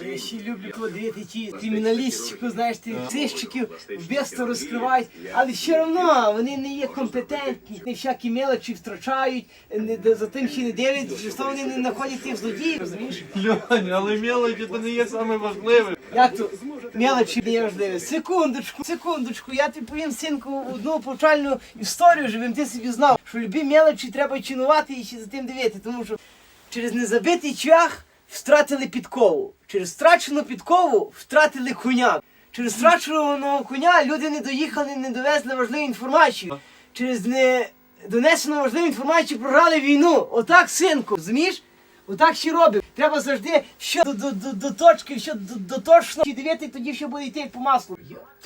А я ще люблю коли дивити ті криміналістику, знаєш, ти сищиків вбивство розкривають, але все одно вони не є компетентні, не всякі мелочі втрачають, не, за тим ще не дивлять, що вони не знаходять тих злодіїв, розумієш? Льонь, але мелочі це не є саме важливе. Як то мелочі не важливі? Секундочку, секундочку, я тобі повім, синку, одну повчальну історію, щоб ти собі знав, що любі мелочі треба чинувати і ще за тим дивити, тому що через незабитий чах втратили підкову, через втрачену підкову втратили коня. Через втраченого коня люди не доїхали, не довезли важливу інформацію. Через не донесену важливу інформацію програли війну. Отак, синку, розумієш? Отак ще робив. Треба завжди що до, до, до, до точки, що до, до точно і дивити, тоді все буде йти по маслу.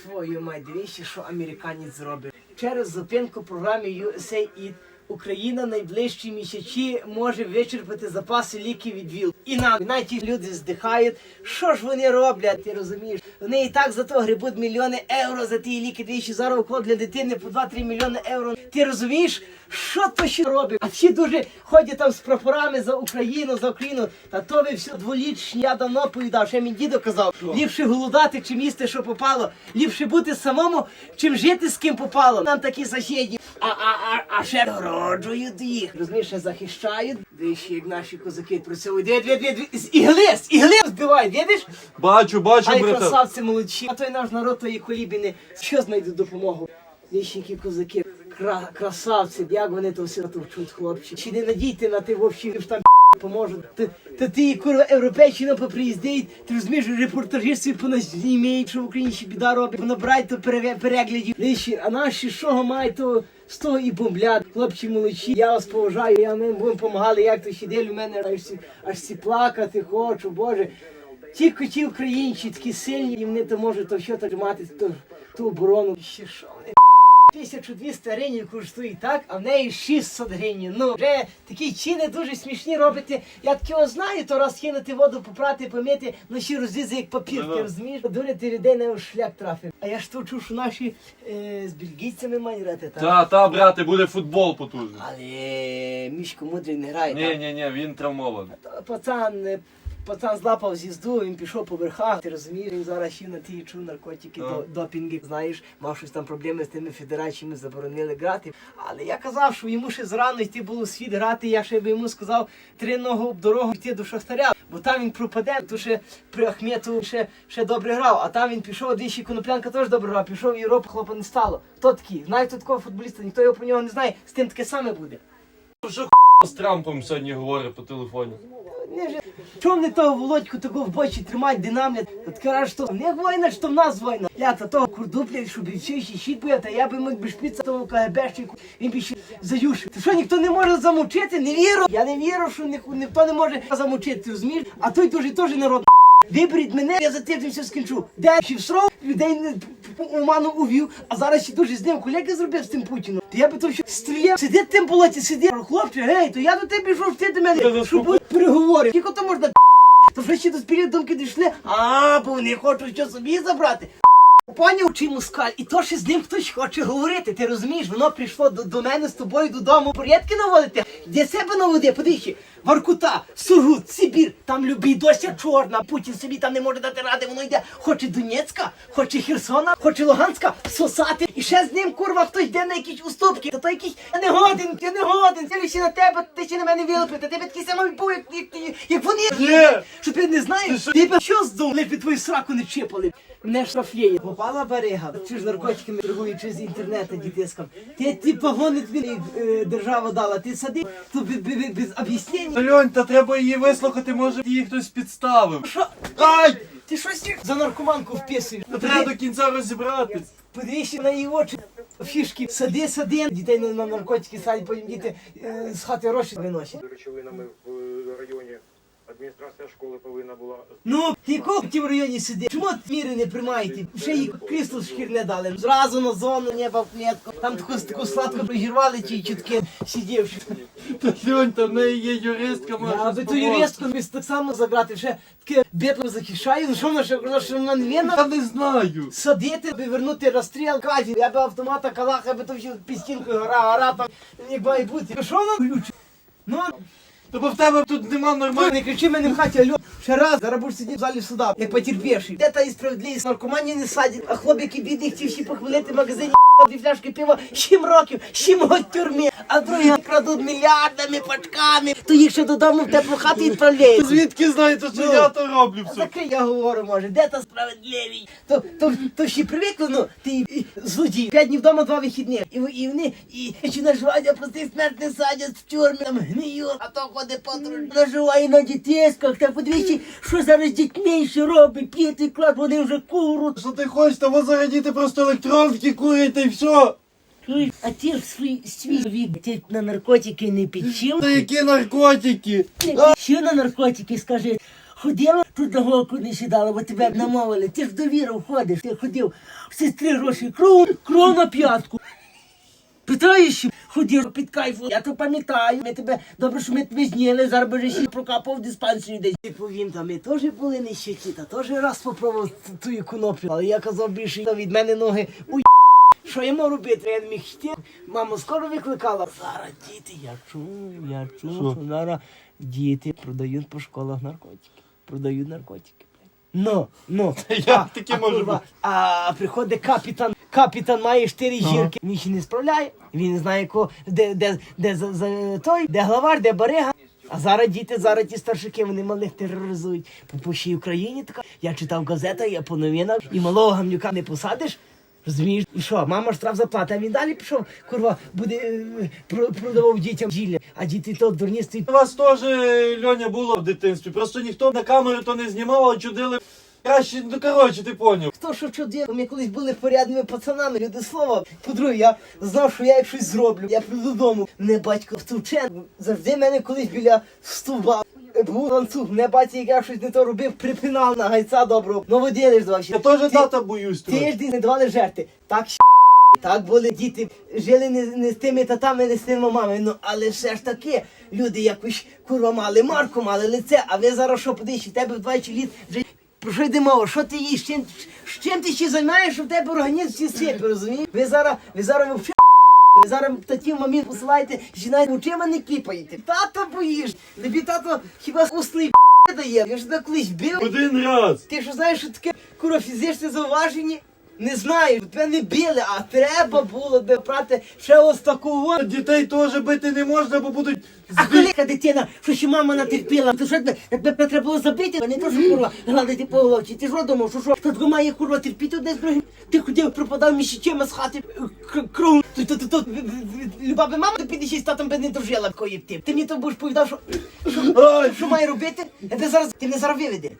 Твою мать, дивіться, що американець зробив. Через зупинку програми USAID Україна найближчі місяці може вичерпати запаси ліків від ВІЛ. І нам навіть ті люди здихають. Що ж вони роблять? Ти розумієш? Вони і так за то грибуть мільйони євро за ті ліки. Двічі зараз для дитини по 2-3 мільйони євро. Ти розумієш, що то ще робить? А всі дуже ходять там з прапорами за Україну, за Україну. Та то ви все дволічні. Я давно повідав, ще мій дідо казав. Ліпше голодати, чим їсти, що попало. Ліпше бути самому, чим жити з ким попало. Нам такі сусіді. А, а, а, а ще дороджують їх. Розумієш, захищають. Вищі, як наші козаки працюють. Дві, дві, дві, дві. З ігли, з ігли збивають, видиш? Бачу, бачу, Ай, красавці молодші. А той наш народ, тої колібіни, що знайдуть допомогу? Віщики козаки, кра, красавці, як вони то все товчуть, хлопці. Чи не надійте на ти вовчів там поможуть. Та, та ти, курва, європейщина поприїздить, ти розумієш, репортажі собі що в Україні ще біда робить, понабирають то пере- переглядів. Віщі, а наші що мають, то з того і бомблять. Хлопці молодші, я вас поважаю, я ми вам допомагали, як то ще ділю, в мене аж сі, аж сі плакати хочу, Боже. Тільки ті українці такі сильні, і вони то можуть то що тримати ту, ту оборону. Ще що вони 1200 гривень коштує так, а в неї 600 гривень. Ну, вже такі чини дуже смішні робити. Я такого знаю, то раз кинути воду, попрати, помити, ну ще як папір, ти розумієш? Дурити людей на шлях трафив. А я ж то чув, що наші е, з бельгійцями мають грати, так? Та, та, брате, буде футбол потужний. Але Мішко мудрий не грає. Ні, так? ні, ні, він травмований. Пацан, е, пацан злапав з'їзду, він пішов по верхах, ти розумієш, він зараз ще на ті чув наркотики, А. до, допінги, знаєш, мав щось там проблеми з тими федераціями, заборонили грати. Але я казав, що йому ще зрано йти було в світ грати, я ще би йому сказав три ногу об дорогу йти до Шахтаря, бо там він пропаде, то ще при Ахмету ще, ще добре грав, а там він пішов, двічі Коноплянка теж добре грав, пішов в Європу, хлопа не стало. Хто такий? Знає хто такого футболіста, ніхто його про нього не знає, з тим таке саме буде. Що з Трампом сьогодні говорить по телефоні? Не ж чому не того Володьку такого в бочі тримать, динамлять? От каже, що них війна, що в нас війна. Я та того курдуплять, щоб більший щит був, та я би мог би шпіца того КГБшнику, він би ще заюшив. Ти що, ніхто не може замовчити? Не вірю. Я не вірю, що ні, ніхто не може замовчити, ти розумієш? А той дуже теж народ. Виберіть мене, я за тиждень все скінчу. Де ще всров, людей не уману увів, а зараз ще дуже з ним колеги зробив з тим Путіном. То я би то що стріляв, сидить в тим болоті, сидить. Хлопче, гей, то я до тебе пішов, ти до мене, щоб переговори. Тільки то можна то вже ще до спільної думки дійшли, а, бо вони хочуть що собі забрати. Поняв чи мускаль, і то ще з ним хтось хоче говорити. Ти розумієш, воно прийшло до, до мене з тобою додому порядки наводити. Де себе наводи, подивіться, Воркута, Сургут, Сибір, там любі дося чорна. Путін собі там не може дати ради, воно йде. Хоче Донецька, хоче Херсона, хоче Луганська, сосати. І ще з ним, курва, хтось йде на якісь уступки. Та то якийсь я не годен, я не годен. Я ще на тебе, ти ще на мене вилупити. Тебе такий самий був, як, як, як, вони. Ні. Що ти не знаєш? Ти що здули під твою сраку не чіпали? Мене штрафлєє. Попала берега, чи ж наркотиками торгуючи з інтернету дітискам. Ти ті погони тобі е, держава дала, ти сади, то без, без, без об'яснень. Та Льонь, та треба її вислухати, може її хтось підставив. Що? Ай! Ти щось за наркоманку вписуєш? Та треба до кінця розібратись. Подивися на її очі. Фішки, сади, сади. Дітей на, на наркотики садять, потім діти е, з хати гроші виносять. речовинами в. Адміністрація школи повинна була Ну, ти кого в тім районі сидиш? Чому міри не приймаєте? Ще їй крісло шкірне дали. Зразу на зону, неба в клітку. Там таку, таку сладко пригірвали ті чутки сидівши. Та Льонь, та в неї є юристка, може. Я би ту юристку міг так само заграти. Ще таке бітло захищаю. Ну що вона ще вона не винна? Я не знаю. Садити, би вернути розстріл, казі. Я би автомата калаха, я би то все під стінкою гора, гора там, як має бути. Що вона ключ? Ну, То бо в тебе тут нема нормальних. не кричи мене в хаті, альо. Ще раз, зараз будеш сидіти в залі суда, як потерпівший. Де та і справедливість? Наркомані не садять, а хлопці бідні ті всі похвалити в магазині дві фляшки пива, сім років, сім год тюрмі, а другі крадуть мільярдами, пачками, то їх ще додому в теплу хату відправляють. Звідки знаєте, що Ну. я то роблю все? Закрий, я говорю, може, де та справедливість? То, то, то ще привикли, ну, ти злодій. П'ять днів вдома, два вихідні. І, і вони, і чи наживання простих смерть не садять в тюрмі, там гниють, а то ходить подруж. Наживає на дітейськах, та подивіться, що зараз дітьми ще робить, п'ятий клас, вони вже куруть. Що ти хочеш, ви зарадіти просто електронки курите і все. А ти ж свій, свій вік, ти на наркотики не підчив? Та які наркотики? Що на наркотики, скажи? Ходила тут на голку не сідала, бо тебе намовили. Ти ж довіру ходиш, ти ходив в сестри гроші, кров, кров на п'ятку. Питаєш, ходив під кайфу, я то пам'ятаю, ми тебе добре, що ми тебе зняли, зараз би ще прокапав в диспансері десь. Повім, там ми теж були нещиті, та теж раз попробував ту- коноплю. Але я казав більше, та від мене ноги у що я мав робити? Я не міг йти. Мама скоро викликала. Зараз діти, я чув, я чув, Що? зараз діти продають по школах наркотики. Продають наркотики. Ну, ну. як таке курва, бути? А приходить капітан. Капітан має чотири. Він ще не справляє. Він не знає, ко, де, де, де за, за той, де главар, де барига. А зараз діти, зараз ті старшики, вони малих тероризують. По, всій Україні така. Я читав газета, я по новинах, і малого гамнюка не посадиш. Розумієш? І що, мама штраф заплатить, а він далі пішов, курва, буде е, про- продавав дітям зілля, а діти то дурні стоять. У вас теж Льоня було в дитинстві. Просто ніхто на камеру то не знімав, а чудили. Краще, ну коротше, ти поняв. Хто що чудив? Ми колись були порядними пацанами, люди слова. По-друге, я знав, що я як щось зроблю. Я прийду додому. Мене батько втовчен. Завжди мене колись біля стовба. Був ланцюг, мене батько, як я щось не то робив, припинав на гайця доброго. Ну водили ж Я теж тата боюсь. Тиждень не давали жерти. Так так були діти, жили не, не з тими татами, не з тими мамами. Ну але все ж таки, люди якось курва мали марку, мали лице, а ви зараз що подивіться, в тебе в 20 літ вже про що йде мова? Що ти їш? Чим, з чим ти ще займаєш, що в тебе організм всі сипи, розумієш? Ви зараз, ви зараз зараз такі момент посилаєте, жіна очима не кліпаєте. Тато боїш. Тобі тато хіба усний дає. Я ж так колись бив. Один раз. Ти що знаєш, що таке куро фізичне зауваження? Не знаю, тебе не били, а треба було би брати ще ось таку от. Дітей теж бити не можна, бо будуть А коли дитина, що ще мама натерпіла, то що тебе, тебе треба було забити, а не то, що курва гладити по головці. Ти ж що що що, хто має курва терпіти одне з другим? Ти ходив, пропадав місячима з хати к- кров. То, то, то, то, люба би мама до 50 з татом би не дожила, кої б ти. Ти мені то будеш повідав, що, що, Ай! що має робити? Я тебе зараз, ти мене зараз виведи.